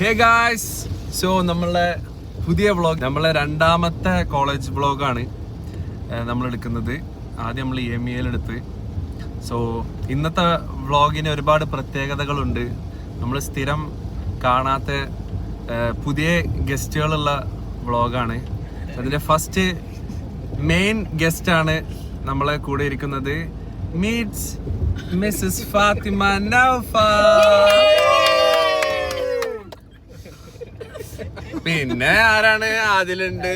Hey guys so നമ്മളുടെ പുതിയ vlog നമ്മളെ രണ്ടാമത്തെ കോളേജ് വ്ളോഗാണ് നമ്മൾ എടുക്കുന്നത്. ആദ്യം നമ്മൾ എം ഇ എടുത്ത്. സോ ഇന്നത്തെ വ്ളോഗിന് ഒരുപാട് പ്രത്യേകതകളുണ്ട്. നമ്മൾ സ്ഥിരം കാണാത്ത പുതിയ ഗസ്റ്റുകളുള്ള വ്ളോഗാണ് അതിന്റെ ഫസ്റ്റ് മെയിൻ ഗസ്റ്റാണ് നമ്മളെ കൂടെ ഇരിക്കുന്നത്. മീറ്റ്സ് മിസ്സസ് ഫാത്തിമ നൗഫ പിന്നെ ആരാണ്? അതിലുണ്ട്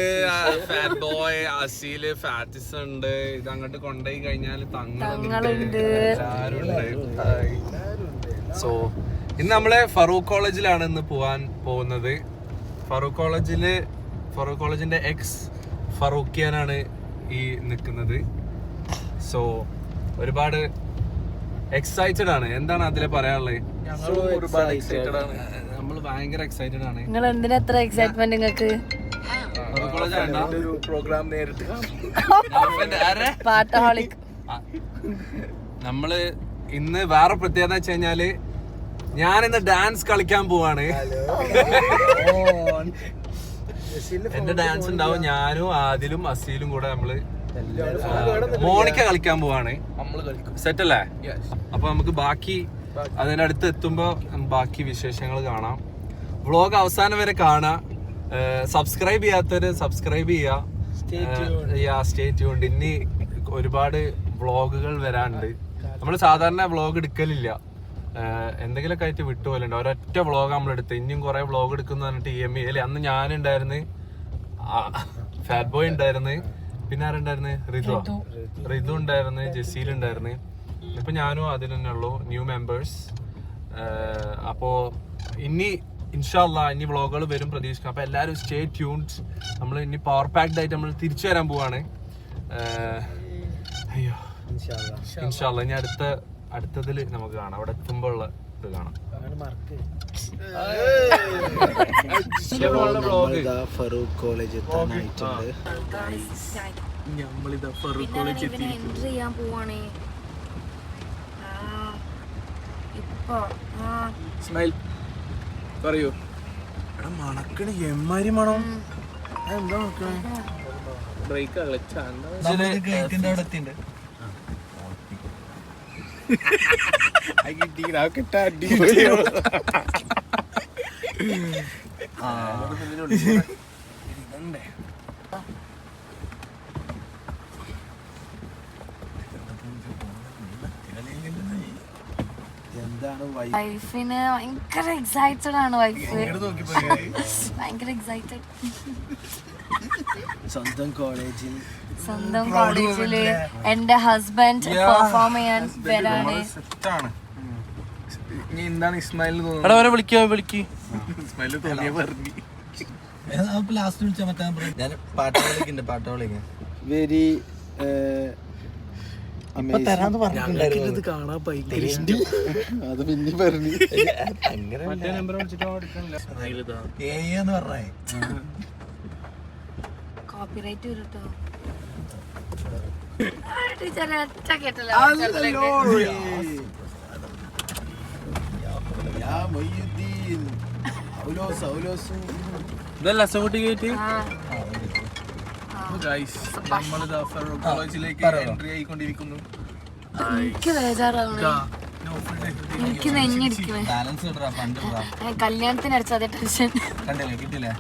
ഫാറ്റ് ബോയ് അസീൽ ഫാറ്റിസ് ഉണ്ട്. ഇത് അങ്ങോട്ട് കൊണ്ടുപോയി കഴിഞ്ഞാൽ തങ്ങളുണ്ട്. സോ ഇന്ന് നമ്മളെ ഫറൂഖ് കോളേജിലാണ് ഇന്ന് പോവാൻ പോകുന്നത്. ഫറൂഖ് കോളേജിൽ ഫറൂഖ് കോളേജിന്റെ എക്സ് ഫറൂഖിയാനാണ് ഈ നിൽക്കുന്നത്. സോ ഒരുപാട് എക്സൈറ്റഡ് ആണ്. എന്താണ് അതിലെ പറയാനുള്ളത്? ഒരുപാട് എക്സൈറ്റഡ് ആണ്. നമ്മൾ ഭയങ്കര എക്സൈറ്റഡ് ആണ്. നിങ്ങൾ എന്തിനാ എത്ര എക്സൈറ്റ്മെന്റ് നിങ്ങൾക്ക്? പ്രോഗ്രാം നേരിട്ട് പാട്ടഹോളിക്. നമ്മൾ ഇന്ന് വേറെ പ്രത്യേകത വെച്ച് കഴിഞ്ഞാൽ ഞാൻ ഇന്ന് ഡാൻസ് കളിക്കാൻ പോവാണ്. എന്റെ ഡാൻസ് ഉണ്ടാവും ഞാനും ആദിലും അസീലും കൂടെ നമ്മൾ മോണിക്ക കളിക്കാൻ പോവാണ്. സെറ്റ് അല്ലേ? അപ്പൊ നമുക്ക് ബാക്കി അതിന്റെ അടുത്ത് എത്തുമ്പോ ബാക്കി വിശേഷങ്ങൾ കാണാം. വ്ളോഗ് അവസാനം വരെ കാണാം സബ്സ്ക്രൈബ് ചെയ്യാത്തവര് സബ്സ്ക്രൈബ് ചെയ്യാ സ്റ്റേ ട്യൂൺഡ് ഇനി ഒരുപാട് വ്ളോഗുകൾ വരാനുണ്ട്. നമ്മൾ സാധാരണ വ്ളോഗ് എടുക്കലില്ല. ഏഹ് എന്തെങ്കിലുമൊക്കെ ആയിട്ട് വിട്ടുപോലുണ്ട് ഒരൊറ്റ വ്ളോഗ് നമ്മൾ എടുത്ത് ഇനിയും കുറെ വ്ളോഗ് എടുക്കുന്ന പറഞ്ഞിട്ട് ഇ എം ഇ അന്ന് ഞാനുണ്ടായിരുന്നു. ഫാറ്റ് ബോയ് ഉണ്ടായിരുന്നു. പിന്നെ ആരുണ്ടായിരുന്നു? റിതു റിതു ഉണ്ടായിരുന്നു. ജസീൽ ഉണ്ടായിരുന്നു ഇപ്പൊ ഞാനും അതിൽ തന്നെ ഉള്ളൂ ന്യൂ മെമ്പേഴ്സ് അപ്പോ ഇനി ഇൻഷാല്ല ഇനി വ്ളോഗുകൾ വരും പ്രതീക്ഷിക്കാം. അപ്പോൾ എല്ലാവരും സ്റ്റേ ട്യൂൺസ് നമ്മൾ ഇനി പവർ പാക്ഡ് ആയിട്ട് നമ്മൾ തിരിച്ചു വരാൻ പോവാണ്. അയ്യോ. ഇൻഷാല്ല ഇനി അടുത്ത അടുത്തതിൽ നമുക്ക് കാണാം. അവിടെ എത്തുമ്പോൾ ഉള്ള ഇത് കാണാം. ഫറൂഖ് കോളേജ് എത്താനായിട്ടുണ്ട് എൻട്രി ചെയ്യാൻ പോവാണേ ആ, ഇപ്പൊ ആ, സ്മൈൽ പറയൂ. എടാ മണക്കണ എമ്മാരി മണം. എന്താ മണക്കണേ? ബ്രേക്ക് ഗേറ്റിന്റെ അവിടെ എത്തിണ്ട് എന്താണ് വൈ വൈഫിന് ഭയങ്കര എക്സൈറ്റഡ് ആണ് വൈഫ്. ഭയങ്കര എക്സൈറ്റഡ് സ്വന്തം കോളേജിൽ. സ്വന്തം കോളേജിൽ എന്റെ ഹസ്ബൻഡ് പെർഫോം ചെയ്യാൻ വരാണ് എന്താണ് ഇസ്മായിൽ എടാ വരെ വിളിക്കോ വിളിക്ക്. ഇസ്മായിൽ തോന്നിയ പറഞ്ഞു. ലാസ്റ്റ് വിളിച്ചാൽ മറ്റാ? ഞാൻ പാട്ട് കളിക്കുന്നുണ്ട് പാട്ട് കളിക്കാൻ വെരി തരാന്ന് പറഞ്ഞിട്ടുണ്ടായിരുന്നു. കാണാൻ പൈക്കുണ്ട് അത് പിന്നെ പറഞ്ഞു. ഏന്ന് പറഞ്ഞേ. കോപ്പിറൈറ്റ് വരട്ടോ. ടീച്ചറെ ഒറ്റ കേട്ടല്ലോ ഇതല്ല സൗട്ടി കയറ്റി കോളേജിലേക്ക് എൻട്രി ആയിക്കൊണ്ടിരിക്കുന്നു എനിക്ക് ബേജാറാവണേ എനിക്ക് നെഞ്ഞിടിക്കണേ ബാലൻസ് ഇടറാ ഏ, കല്യാണത്തിന് അടിച്ച അതേ ടെൻഷൻ കണ്ടില്ലേ കിട്ടില്ലേ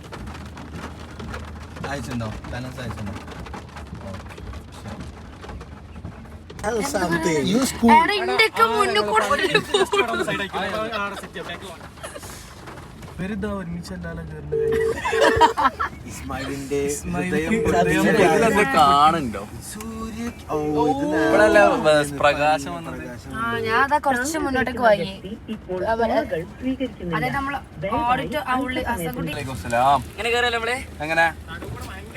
അയച്ചിട്ടുണ്ടോ ബാലൻസ് എടാ ഇന്ത്യയ്ക്ക് മുന്നിൽ കൂടെ വെറുതെ ഒരുമിച്ചല്ലാലോ കയറുന്നത്. ഇസ്മായിലിന്റെ പ്രകാശം ഞാൻ അതാ കുറച്ച് മുന്നോട്ടേക്ക് വാങ്ങി അതായത് നമ്മൾ ഓഡിറ്റ് എങ്ങനെ കയറിയല്ലോ നമ്മൾ എങ്ങനെ?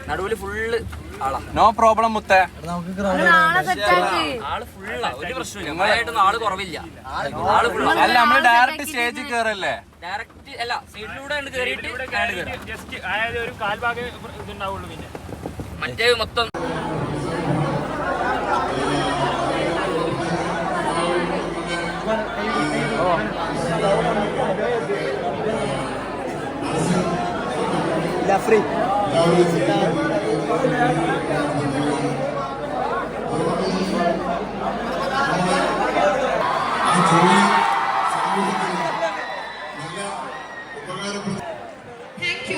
നടുവിൽ ഫുള്ള് നോ പ്രോബ്ലം മുത്തേ. അല്ല നമ്മൾ ഡയറക്റ്റ് സ്റ്റേജിൽ കയറല്ലേ ഡയറക്റ്റ് അല്ല സൈഡിലൂടെ. ജസ്റ്റ് അതായത് ഒരു കാൽഭാഗം ഇതുണ്ടാവുള്ളൂ പിന്നെ. മറ്റേ മൊത്തം യു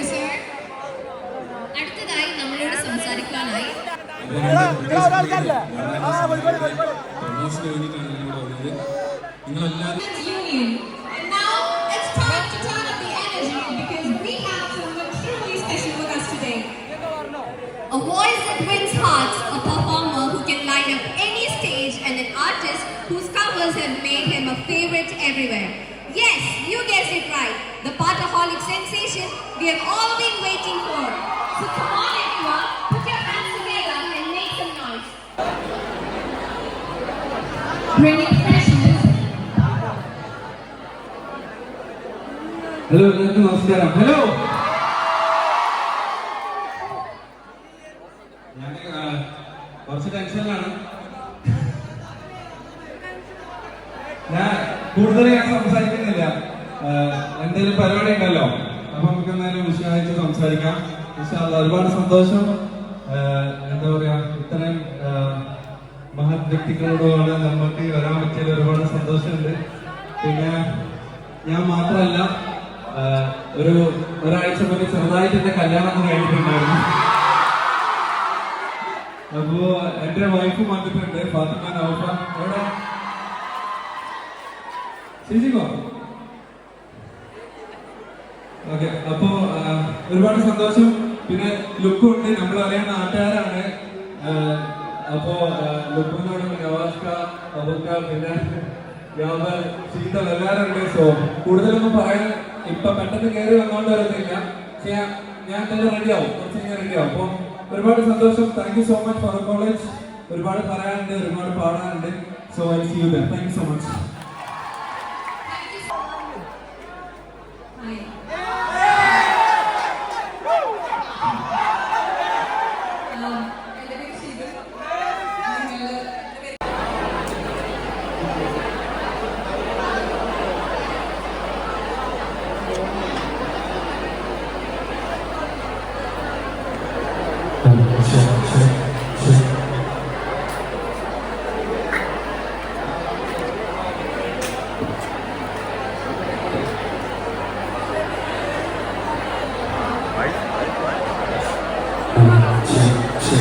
സർ അടുത്തതായി നമ്മളോട് സംസാരിക്കാനായി Union. Covers have made him a favorite everywhere. Yes, you guessed it right. The Partaholic sensation we have all been waiting for. So come on everyone, put your hands together and make some noise. Fresh music. Hello ഒരുപാട് സന്തോഷം. എന്താ പറയാ ഇത്രയും മഹത് വ്യക്തികളോടുമാണ് നമുക്ക് വരാൻ പറ്റിയത് ഒരുപാട് സന്തോഷമുണ്ട്. പിന്നെ ഞാൻ മാത്രമല്ല ഒരു ഒരാഴ്ച മുന്നേ ചെറുതായിട്ട് എന്റെ കല്യാണം ഒന്ന് കഴിഞ്ഞിട്ടുണ്ടായിരുന്നു. അപ്പോ എന്റെ വൈഫ് വന്നിട്ടുണ്ട് ഫാത്തിമ നൗഫ. എവിടെ? ചേച്ചിക്കോ? ഓക്കെ അപ്പോ ഒരുപാട് സന്തോഷം. പിന്നെ ലുക്കും ഉണ്ട് നമ്മൾ അറിയുന്ന നാട്ടുകാരാണ് അപ്പോ ലുക്കുനോട് പിന്നെ യാബൽ ശീതൾ എല്ലാവരും സോ കൂടുതലൊന്നും പറയാൻ ഇപ്പൊ പെട്ടെന്ന് കയറി വന്നോണ്ട് വരുന്നില്ല. ഞാൻ തന്നെ റെഡിയാവും കുറച്ച് കഴിഞ്ഞാൽ റെഡിയാവും അപ്പൊ ഒരുപാട് സന്തോഷം. Thank you so much for college ഒരുപാട് പറയാനുണ്ട്. ഒരുപാട് പാടാനുണ്ട്. So I see you thank you so much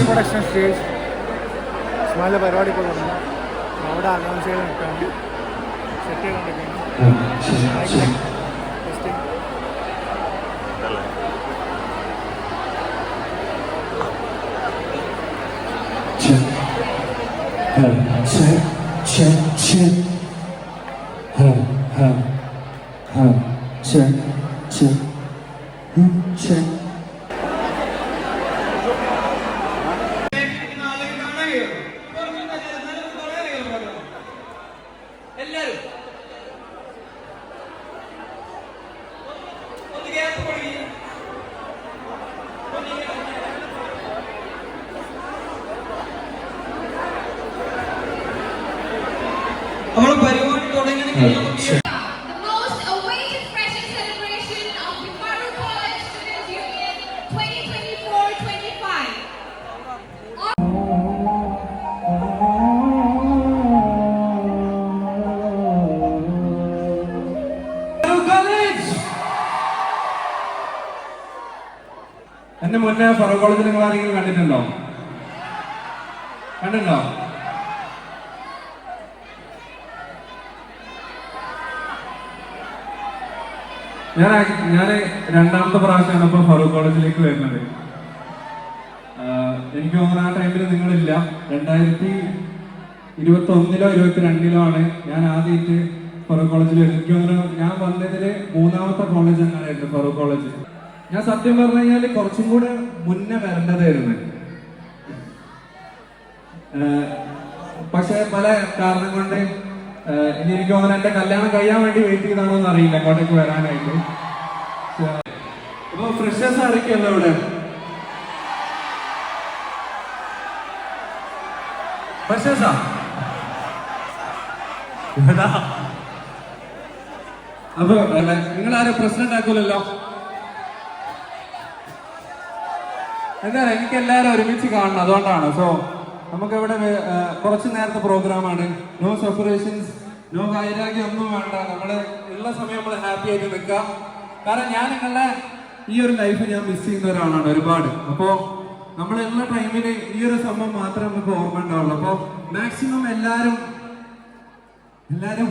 production stage സ്മാല പരിപാടി ഇപ്പോൾ അവിടെ അനൗൺസ് ചെയ്ത് നിൽക്കുകയാണ് എല്ലാവരും ഞാൻ ഞാൻ രണ്ടാമത്തെ പ്രാവശ്യമാണ് ഇപ്പൊ ഫറൂഖ് കോളേജിലേക്ക് വരുന്നത്. എനിക്ക് തോന്നുന്നു ആ ടൈമിൽ നിങ്ങളില്ല. രണ്ടായിരത്തി ഇരുപത്തി ഒന്നിലോ ഇരുപത്തിരണ്ടിലോ ആണ് ഞാൻ ആദ്യമായിട്ട് ഫറൂഖ് കോളേജിൽ എനിക്ക് തോന്നുന്നു ഞാൻ വന്നതിൽ മൂന്നാമത്തെ കോളേജ് തന്നെയായിരുന്നു ഫറൂഖ് കോളേജ്. ഞാൻ സത്യം പറഞ്ഞു കഴിഞ്ഞാൽ കുറച്ചും കൂടെ മുന്നേ വരേണ്ടതായിരുന്നു. പക്ഷെ പല കാരണം കൊണ്ട് ഇനി എനിക്ക് തോന്നുന്നു എന്റെ കല്യാണം കഴിയാൻ വേണ്ടി വെയിറ്റ് ചെയ്താണോ എന്ന് അറിയില്ല. അങ്ങോട്ടേക്ക് വരാനായിട്ട്. അപ്പൊ ഫ്രഷേഴ്സ് ആരൊക്കെയല്ലോ ഇവിടെ? ഫ്രഷേഴ്സാ അപ്പൊ നിങ്ങൾ ആരും പ്രസിഡന്റ് ആക്കൂലല്ലോ എന്താ എനിക്ക് എല്ലാരും ഒരുമിച്ച് കാണണം. അതുകൊണ്ടാണ്. സോ നമുക്ക് ഇവിടെ കുറച്ച് നേരത്തെ പ്രോഗ്രാമാണ്. നോ സെപ്പറേഷൻസ് നോ വൈരാഗ്യം ഒന്നും വേണ്ട. നമ്മൾ ഉള്ള സമയം നമ്മൾ ഹാപ്പി ആയിട്ട് നിൽക്കാം കാരണം ഞാൻ നിങ്ങളുടെ ഈ ഒരു ലൈഫ് ഞാൻ മിസ് ചെയ്യുന്ന ഒരാളാണ് ഒരുപാട്. അപ്പോ നമ്മളുള്ള ടൈമിൽ ഈ ഒരു സംഭവം മാത്രമേ നമുക്ക് ഓർമ്മ ഉണ്ടാവുള്ളൂ അപ്പൊ മാക്സിമം എല്ലാരും എല്ലാരും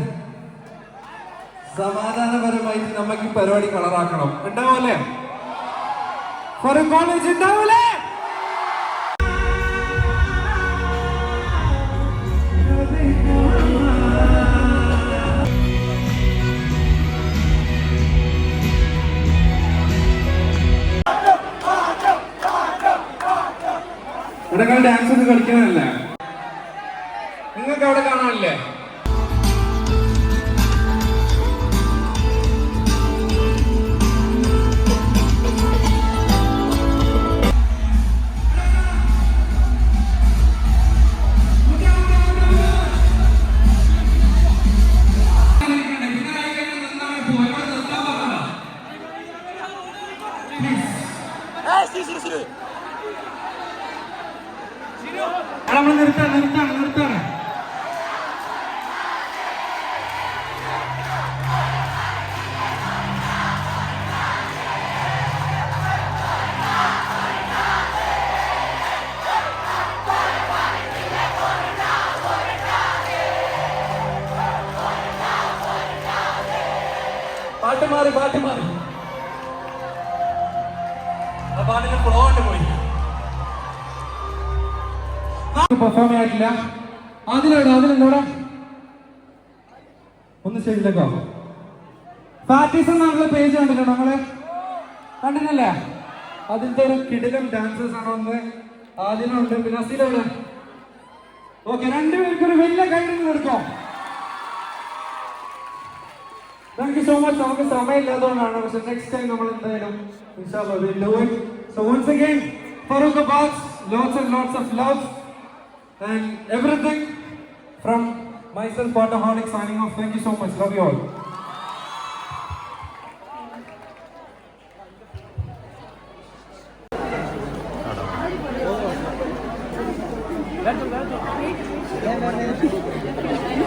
സമാധാനപരമായിട്ട് നമുക്ക് ഈ പരിപാടി കളറാക്കണം ഉണ്ടാവല്ലേ ഫോർ കോളേജ് ഉണ്ടാവൂലേ ഇവിടെ ഡാൻസ് ഒന്നും കളിക്കാനല്ലേ നിങ്ങൾക്ക് അവിടെ കാണാനില്ലേ? ആ പാട്ടിന് ഫ്ലോ കൊണ്ട് പോയി പെർഫോം ആയിട്ടില്ല അതിലോടെ അതിലെന്തോടാ ഒന്ന് സ്റ്റേജിലേക്കോ ഫാറ്റീസ് എന്നുള്ള പേജ് കണ്ടിട്ടുണ്ടോ നമ്മൾ? കണ്ടിട്ടില്ലേ? അതിന്റെ ഒരു കിടിലം ഡാൻസേഴ്സ് ആണ് ഒന്ന് ആദ്യമുണ്ട് പിന്നെ അസീലുണ്ട് ഓക്കെ രണ്ടുപേർക്കൊരു വലിയ കൈഡിങ് കൊടുക്കോ താങ്ക് യു സോ മച്ച് നമുക്ക് സമയമില്ലാത്തതുകൊണ്ടാണ്. പക്ഷെ നെക്സ്റ്റ് ടൈം നമ്മൾ എന്തായാലും ഇൻഷാല്ലാ will do it so once again Farooq Abbas lots and lots of love and everything from myself, Potaholic, signing off. Thank you.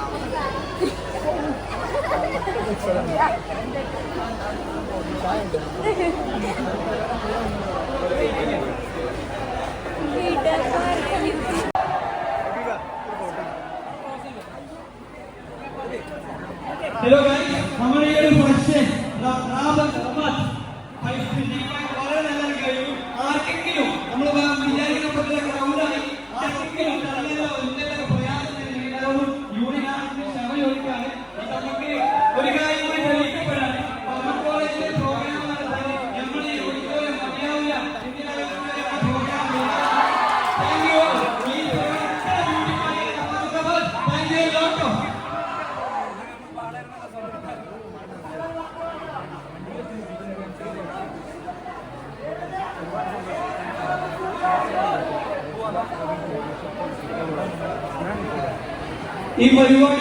Hello guys. ഈ പരിപാടിയുടെ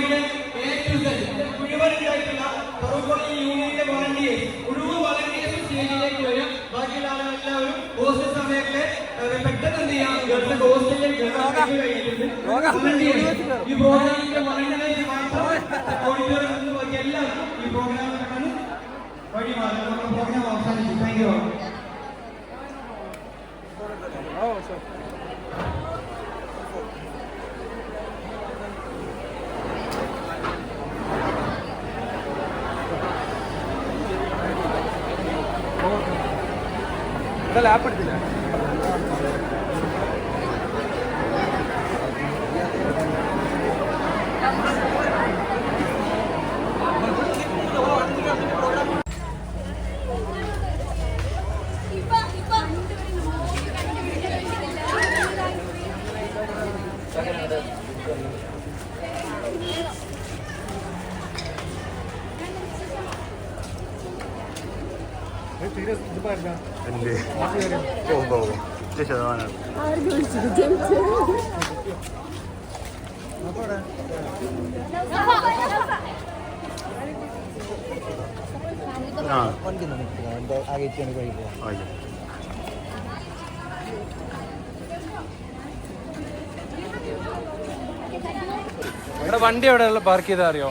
ഇവിടെ ലാപ്പ് എടുത്തില്ല. ഇവിടെ വണ്ടി എവിടെ പാർക്ക് ചെയ്താ അറിയോ?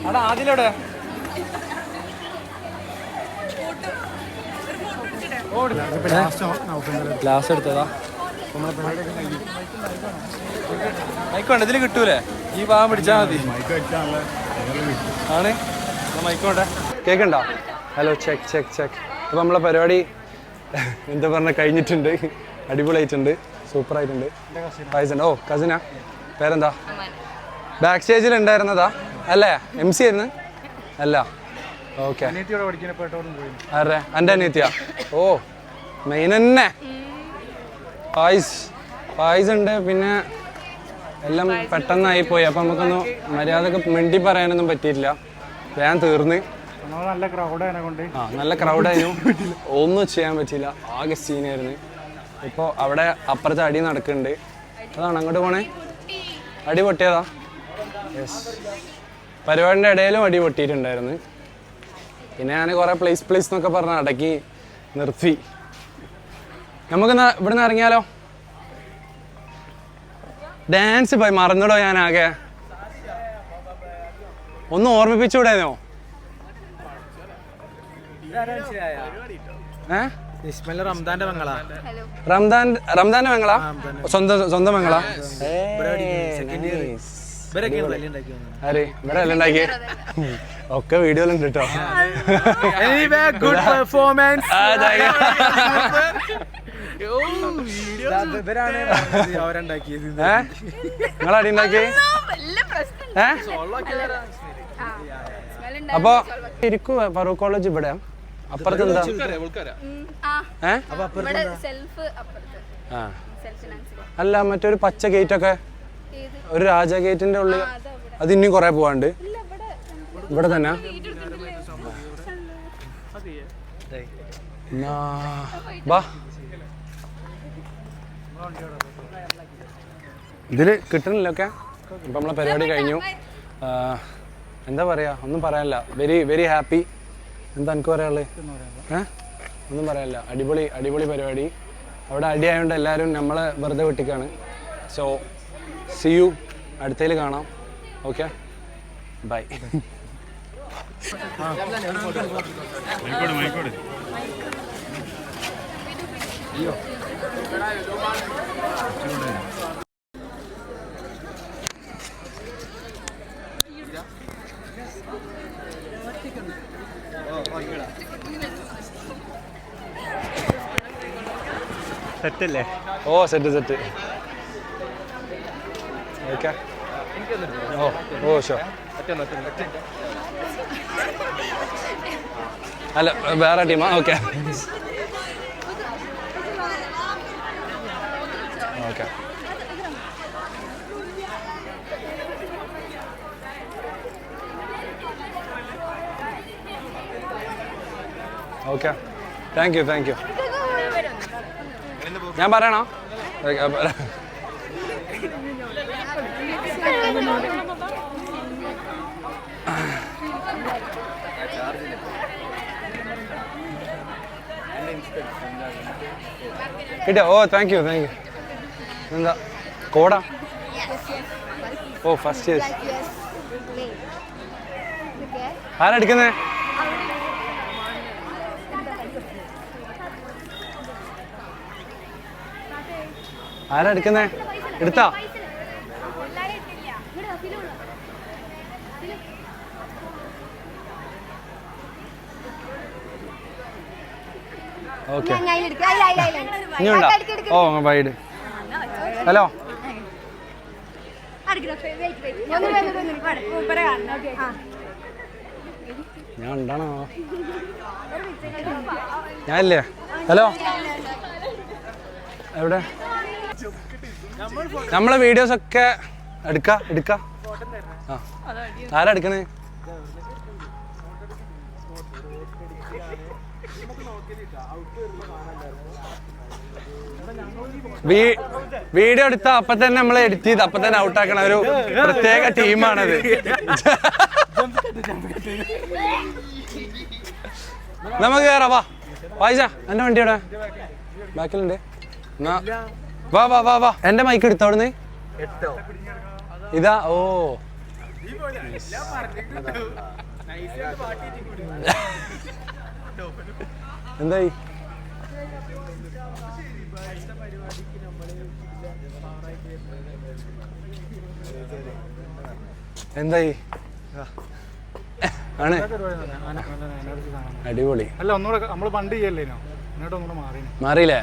അവിടെ ആദ്യവിടെ ഗ്ലാസ് എടുത്തതാ. മൈക്കോണ്ട് ഇതിൽ കിട്ടൂലേ? ഈ ഭാഗം പിടിച്ചാ മതി. ആണ്. മൈക്കോട്ടെ കേക്കണ്ടോ? ഹലോ ചെക്ക് ചെക്ക് ചെക്ക് അപ്പൊ നമ്മളെ പരിപാടി എന്താ പറഞ്ഞ കഴിഞ്ഞിട്ടുണ്ട്. അടിപൊളിയായിട്ടുണ്ട്. സൂപ്പർ ആയിട്ടുണ്ട് പായസുണ്ട് ഓ കസിന. പേരെന്താ? ബാക്ക് സ്റ്റേജിൽ ഉണ്ടായിരുന്നതാ. അല്ലേ? എം സി ആയിരുന്നു. അല്ല. ഓക്കെ. എന്റെ അനിയത്തിയ ഓ മെയിൻ തന്നെ. പായ്സ്. പായ്സ് ഉണ്ട്. പിന്നെ എല്ലാം പെട്ടെന്നായി പോയി അപ്പം നമുക്കൊന്നും മര്യാദയ്ക്ക് മിണ്ടി പറയാനൊന്നും പറ്റിയില്ല വേഗം തീർന്ന്. നല്ല ക്രൗഡ് കൊണ്ട്. ആ നല്ല ക്രൗഡായിരുന്നു ഒന്നും ചെയ്യാൻ പറ്റിയില്ല. ആകെ സീനായിരുന്നു ഇപ്പോൾ അവിടെ അപ്പുറത്തെ അടി നടക്കുന്നുണ്ട്. അതാണ് അങ്ങോട്ട് പോണേ. അടി പൊട്ടിയതാ. യെസ് പരിപാടിന്റെ ഇടയിലും അടി പൊട്ടിയിട്ടുണ്ടായിരുന്നു. പിന്നെ ഞാൻ കുറേ പ്ലേസ് പ്ലേസ് എന്നൊക്കെ പറഞ്ഞ് അടക്കി നിർത്തി. നമുക്ക് ഇവിടുന്ന് ഇറങ്ങിയാലോ? ഡാൻസ് പോയി മറന്നിടോ ഞാൻ ആകെ ഒന്ന് ഓർമ്മിപ്പിച്ചുകൂടെയോ ഏ? റംദാന്റെ മംഗളാ. റംദാൻ റംദാന്റെ മംഗള? സ്വന്തം സ്വന്തം മംഗള? ആര്? ഇവിടെ അല്ല ഉണ്ടാക്കിയേ? ഒക്കെ വീഡിയോയിലുണ്ട് കേട്ടോ ഗുഡ് പെർഫോമൻസ് അവരുണ്ടാക്കിയത്. നിങ്ങൾ അടി ഉണ്ടാക്കി ഏ? അപ്പൊ ഇരിക്കും ഫറൂഖ് കോളേജ് ഇവിടെ. അപ്പുറത്ത് എന്താ? ഏ? സെൽഫ് അപ്പുറത്ത്. ആ. സെൽഫ് ഫിനാൻസിൽ അല്ല മറ്റൊരു പച്ച ഗേറ്റ് ഒക്കെ ഒരു രാജാഗേറ്റിന്റെ ഉള്ളിൽ അത് ഇനിയും കുറെ പോവാണ്ട്. ഇവിടെ തന്നെ? ഇതിൽ കിട്ടണില്ല ഒക്കെ ഇപ്പൊ നമ്മളെ പരിപാടി കഴിഞ്ഞു. എന്താ പറയാ? ഒന്നും പറയാനില്ല. വെരി വെരി ഹാപ്പി എന്താ എനിക്ക് പറയാനുള്ളത് ഏഹ് ഒന്നും പറയാനില്ല. അടിപൊളി അടിപൊളി പരിപാടി. അവിടെ അടിയായതുകൊണ്ട് എല്ലാവരും നമ്മളെ വെറുതെ വെട്ടിക്കാണ്. സോ സി യു അടുത്തതിൽ കാണാം. ഓക്കെ ബൈ സെറ്റല്ലേ? ഓ സെറ്റ് സെറ്റ് ഓക്കെ. ഓ ഓ ഷോ അല്ല വേറെ ടീമാ? Okay. Okay. Okay. Thank you thank you. ഞാൻ പറയണോ? കിട്ടിയോ ഓ താങ്ക് യു താങ്ക് യു എന്താ? കോടാ? ഓ ഫസ്റ്റ് ഇയേഴ്സ് ആരാ എടുക്കുന്നേ? ആരാ എടുക്കുന്നേ? എടുത്താ? ഓക്കെ ഇനിയുണ്ടോ ഓ വൈഡ് ഹലോ ഞാൻ ഉണ്ടാണോ ഞാനില്ലേ ഹലോ എവിടെ നമ്മളെ വീഡിയോസ് ഒക്കെ എടുക്ക എടുക്ക ആ ആരാ എടുക്കണേ വീഡിയോ എടുത്ത അപ്പൊ തന്നെ നമ്മൾ എഡിറ്റ് ചെയ്ത് അപ്പൊ തന്നെ ഔട്ട് ഔട്ടാക്കണ ഒരു പ്രത്യേക ടീമാണത്. നമുക്ക് കയറാം വാ. വായിച്ച എന്റെ വണ്ടിയുടെ ബാക്കിലുണ്ട്. വാ വാ വാ വാ. എന്റെ മൈക്ക് എടുത്തോ ഇതാ ഓ. എന്തായി? എന്തായി? ആണ്. അടിപൊളി. അല്ല ഒന്നുകൂടെ നമ്മൾ പണ്ട് ഒന്നുകൂടെ മാറി മാറിയില്ലേ?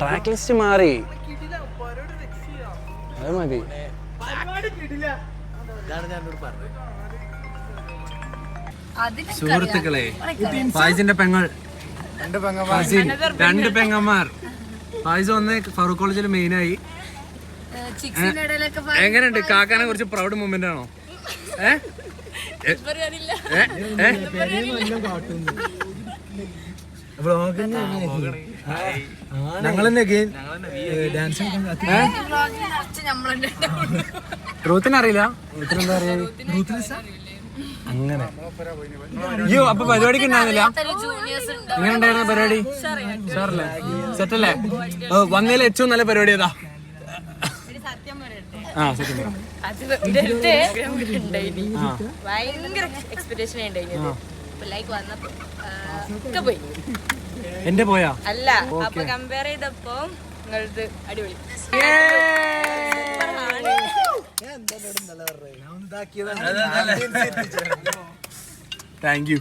ട്രാക്ക് ലിസ്റ്റ് മാറി. അത് മതി. സുഹൃത്തുക്കളെ ഫായിസിന്റെ പെങ്ങൾ. രണ്ട് പെങ്ങന്മാർ. ഫായിസ് ഒന്ന് ഫറൂഖ് കോളേജിൽ മെയിനായി എങ്ങനെയുണ്ട്? കാക്കാനെ കുറിച്ച് പ്രൗഡ് മൊമെന്റ് ആണോ? ഞങ്ങൾ തന്നെ ഡാൻസ് റൂത്തിന് അറിയില്ല. അങ്ങനെ. അയ്യോ അപ്പൊ പരിപാടിക്ക് ഉണ്ടായിരുന്നില്ല? എങ്ങനെ ഉണ്ടായിരുന്നു പരിപാടി? സാറല്ലേ? സെറ്റല്ലേ വന്നതിൽ ഏറ്റവും നല്ല പരിപാടി ഏതാ? ഭയങ്കര എക്സ്പെക്ടേഷൻ ലൈക്ക് വന്നപ്പോ ആ, ഒക്കെ പോയി. എന്റെ പോയാ? അല്ല അപ്പൊ കമ്പയർ ചെയ്തപ്പോ നിങ്ങളത് അടിപൊളി. താങ്ക് യു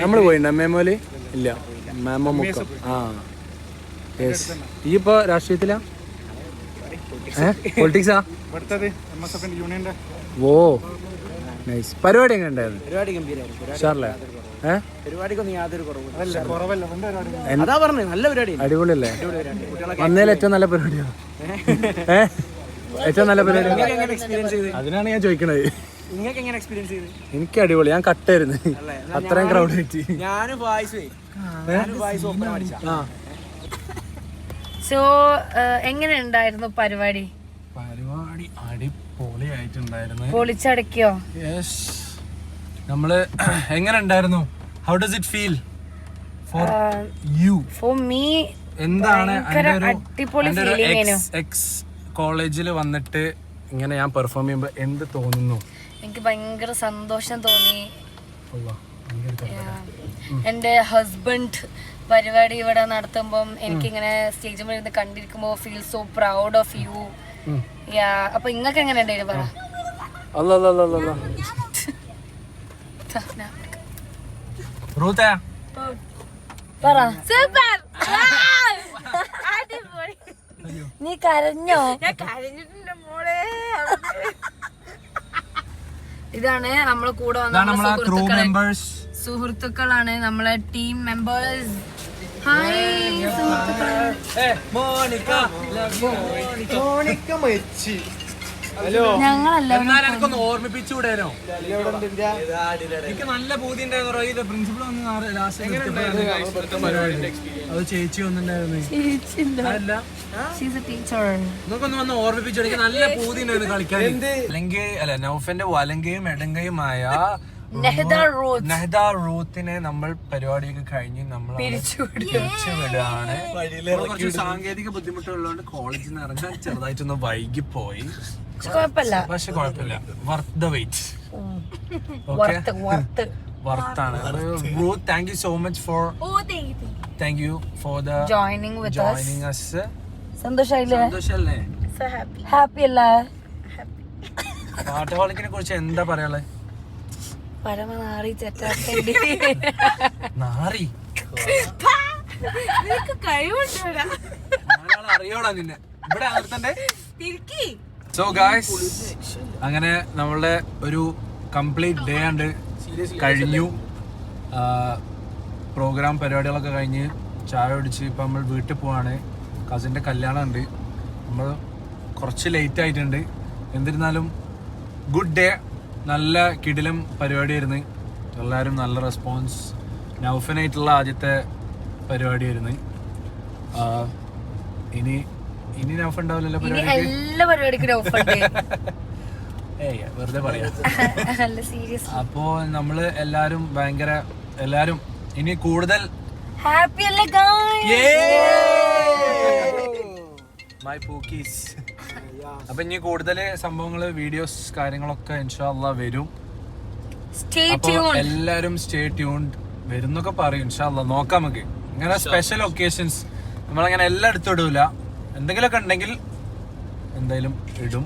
നമ്മൾ പോയിട്ടുണ്ട് അമ്മേമോലെ ഇല്ല. മേമോ മുക്കം. ആ. ഈ ഇപ്പൊ രാഷ്ട്രീയത്തിലാ? പൊളിറ്റിക്സാ ഓ നൈസ് പരിപാടി എങ്ങനെ ഉണ്ടായിരുന്നു? അടിപൊളിയല്ലേ? വന്നതിൽ ഏറ്റവും നല്ല പരിപാടിയാ? ഏറ്റവും നല്ല പരിപാടി? എങ്ങനെ എക്സ്പീരിയൻസ് ചെയ്ത്? അതിനാണ് ഞാൻ ചോദിക്കണത്. നിങ്ങൾക്ക് എങ്ങനെ എക്സ്പീരിയൻസ് ചെയ്ത്? എനിക്ക് അടിപൊളി ഞാൻ കട്ടായിരുന്നു. അത്രയും ക്രൗഡ് ആയിട്ട്. ഞാനും സോ എങ്ങനെ ഉണ്ടായിരുന്നു പരിപാടി? പരിപാടി അടിപൊളിയായിട്ടുണ്ടായിരുന്നു. പൊളിച്ചടക്കിയോ? യെസ് നമ്മൾ എങ്ങനെ ഉണ്ടായിരുന്നു how does it feel for you for me എന്താണ് എക്സ് കോളേജിൽ വന്നിട്ട് ഇങ്ങനെ ഞാൻ പെർഫോം ചെയ്യുമ്പോൾ എന്ത് തോന്നുന്നു? എനിക്ക് ഭയങ്കര സന്തോഷം തോന്നി. എന്റെ എന്റെ ഹസ്ബൻഡ് പരിപാടി ഇവിടെ നടത്തുമ്പം എനിക്കിങ്ങനെ സ്റ്റേജിൽ ഇരുന്ന് കണ്ടിരിക്കുമ്പോൾ feel so proud of you yeah അപ്പൊ ഇങ്ങക്ക് എങ്ങനെ ഉണ്ടായിരുന്നു പറ. നീ കരഞ്ഞോ? ഞാൻ കരഞ്ഞിട്ടുണ്ട് മോളെ. ഇതാണ് നമ്മളെ കൂടെ വന്ന സുഹൃത്തുക്കളാണ് നമ്മളെ ടീം മെമ്പേഴ്സ് ഹായ് സുഹൃത്തുക്കളെ ഞങ്ങളല്ല എന്നാൽ എനിക്കൊന്ന് ഓർമ്മിപ്പിച്ചുകൂടേനോ എനിക്ക് നല്ല ബോധ്യം ഉണ്ടായിരുന്നു പ്രിൻസിപ്പൾ വന്ന് ലാസ്റ്റ് അത് ചേച്ചി വന്നിട്ടുണ്ടായിരുന്നു. നിങ്ങൾക്കൊന്ന് വന്ന് ഓർമ്മിപ്പിച്ചു എനിക്ക് നല്ല പൂതി ഉണ്ടായിരുന്നു കളിക്കാൻ. അല്ലെങ്കിൽ അല്ല നൗഫന്റെ വലങ്കയും എടങ്കയുമായ നെഹദ റോഡ് നെഹദ റൂത്തിനെ നമ്മൾ പരിപാടിയൊക്കെ കഴിഞ്ഞ് നമ്മൾ വിടുകയാണ്. നമ്മൾ കുറച്ച് സാങ്കേതിക ബുദ്ധിമുട്ടുള്ളതുകൊണ്ട് കോളേജിൽ നിന്ന് ഇറങ്ങാൻ ചെറുതായിട്ടൊന്ന് വൈകി പോയി പക്ഷെ കുഴപ്പമില്ല. Worth the wait okay worth worth വർത്താണ് Ruth thank you so much for thank you for the joining with joining us സന്തോഷായില്ലേ സന്തോഷല്ലേ ഹാപ്പി അല്ലേ? പാട്ടുപാളിക്കിനെ കുറിച്ച് എന്താ പറയാനുള്ളത് പരമനാറി ചെറ്റാക്കണ്ടി. നാറി? നിനക്ക് കഴിവുണ്ടോടാ? അറിയോടാ നിന്നെ. ഇവിടെ നിർത്തണ്ടേ സോ ഗായ്സ് അങ്ങനെ നമ്മളുടെ ഒരു കംപ്ലീറ്റ് ഡേ ആണ്ട് കഴിഞ്ഞു. പ്രോഗ്രാം പരിപാടികളൊക്കെ കഴിഞ്ഞ് ചായ ഒടിച്ച് ഇപ്പം നമ്മൾ വീട്ടിൽ പോവാണ്. കസിന്റെ കല്യാണം ഉണ്ട് നമ്മൾ കുറച്ച് ലേറ്റ് ആയിട്ടുണ്ട്. എന്നിരുന്നാലും ഗുഡ് ഡേ നല്ല കിടിലം പരിപാടിയായിരുന്നു. എല്ലാവരും നല്ല റെസ്പോൺസ് നൗഫനായിട്ടുള്ള ആദ്യത്തെ പരിപാടിയായിരുന്നു. ഇനി ഇനി നൗഫ് ഉണ്ടാവില്ലല്ലോ എല്ലാ പരിപാടിക്കും ഏയ് വെറുതെ പറയാം. അപ്പോ നമ്മൾ എല്ലാരും ഭയങ്കര എല്ലാരും ഇനി കൂടുതൽ ഹാപ്പി അല്ലേ മൈ പൂക്കീസ് അപ്പൊ ഇനി കൂടുതൽ സംഭവങ്ങൾ വീഡിയോസ് കാര്യങ്ങളൊക്കെ ഇൻഷാല്ല വരും. എല്ലാരും സ്റ്റേ ട്യൂൺഡ് വരുന്നൊക്കെ പറയും ഇൻഷാല്ല നോക്കാം നമുക്ക്. ഇങ്ങനെ സ്പെഷ്യൽ ഒക്കേഷൻസ് നമ്മളങ്ങനെ എല്ലാം എടുത്തിടൂല എന്തെങ്കിലുമൊക്കെ ഉണ്ടെങ്കിൽ എന്തായാലും ഇടും.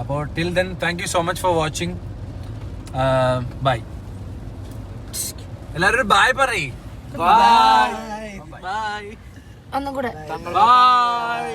അപ്പോൾ till then thank you so much for watching bye എല്ലാവരും ബൈ പറയ്. ബൈ ഒന്നും കൂടെ ബൈ